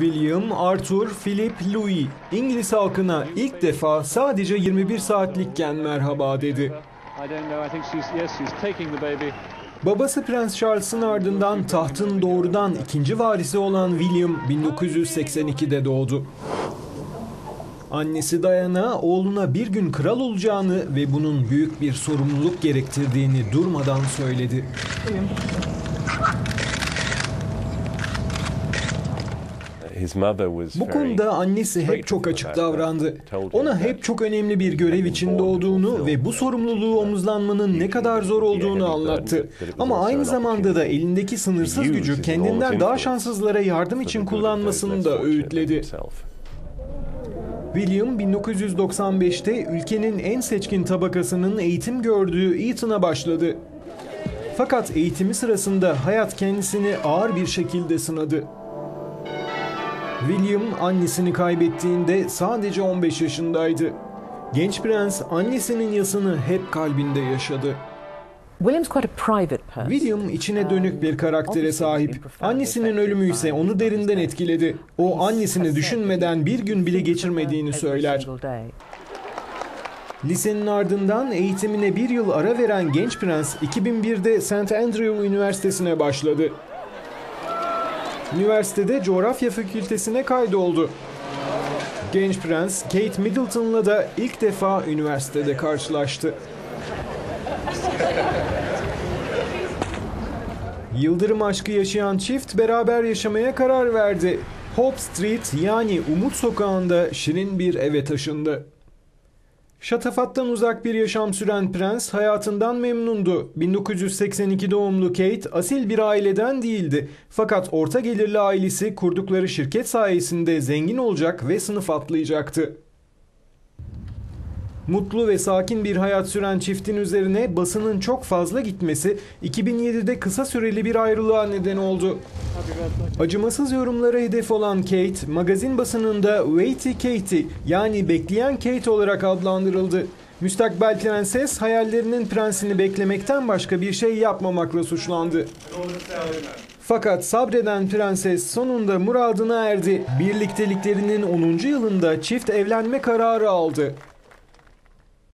William, Arthur, Philip, Louis İngiliz halkına ilk defa sadece 21 saatlikken merhaba dedi. Babası Prens Charles'ın ardından tahtın doğrudan ikinci varisi olan William 1982'de doğdu. Annesi Diana oğluna bir gün kral olacağını ve bunun büyük bir sorumluluk gerektirdiğini durmadan söyledi. Bu very konuda annesi hep çok açık davrandı. Ona hep çok önemli bir görev içinde olduğunu ve bu sorumluluğu omuzlanmanın ne kadar zor olduğunu anlattı. Ama aynı zamanda da elindeki sınırsız gücü kendinden daha şanssızlara yardım için kullanmasını da öğütledi. William 1995'te ülkenin en seçkin tabakasının eğitim gördüğü Eton'a başladı. Fakat eğitimi sırasında hayat kendisini ağır bir şekilde sınadı. William annesini kaybettiğinde sadece 15 yaşındaydı. Genç prens annesinin yasını hep kalbinde yaşadı. William içine dönük bir karaktere sahip. Annesinin ölümü ise onu derinden etkiledi. O annesini düşünmeden bir gün bile geçirmediğini söyler. Lisenin ardından eğitimine bir yıl ara veren genç prens 2001'de St. Andrew Üniversitesi'ne başladı. Üniversitede coğrafya fakültesine kaydoldu. Genç prens Kate Middleton'la da ilk defa üniversitede karşılaştı. Yıldırım aşkı yaşayan çift beraber yaşamaya karar verdi. Hope Street yani Umut Sokağı'nda şirin bir eve taşındı. Şatafattan uzak bir yaşam süren prens hayatından memnundu. 1982 doğumlu Kate asil bir aileden değildi. Fakat orta gelirli ailesi kurdukları şirket sayesinde zengin olacak ve sınıf atlayacaktı. Mutlu ve sakin bir hayat süren çiftin üzerine basının çok fazla gitmesi 2007'de kısa süreli bir ayrılığa neden oldu. Acımasız yorumlara hedef olan Kate, magazin basınında Waity Katie yani bekleyen Kate olarak adlandırıldı. Müstakbel prenses hayallerinin prensini beklemekten başka bir şey yapmamakla suçlandı. Fakat sabreden prenses sonunda muradına erdi. Birlikteliklerinin 10. yılında çift evlenme kararı aldı.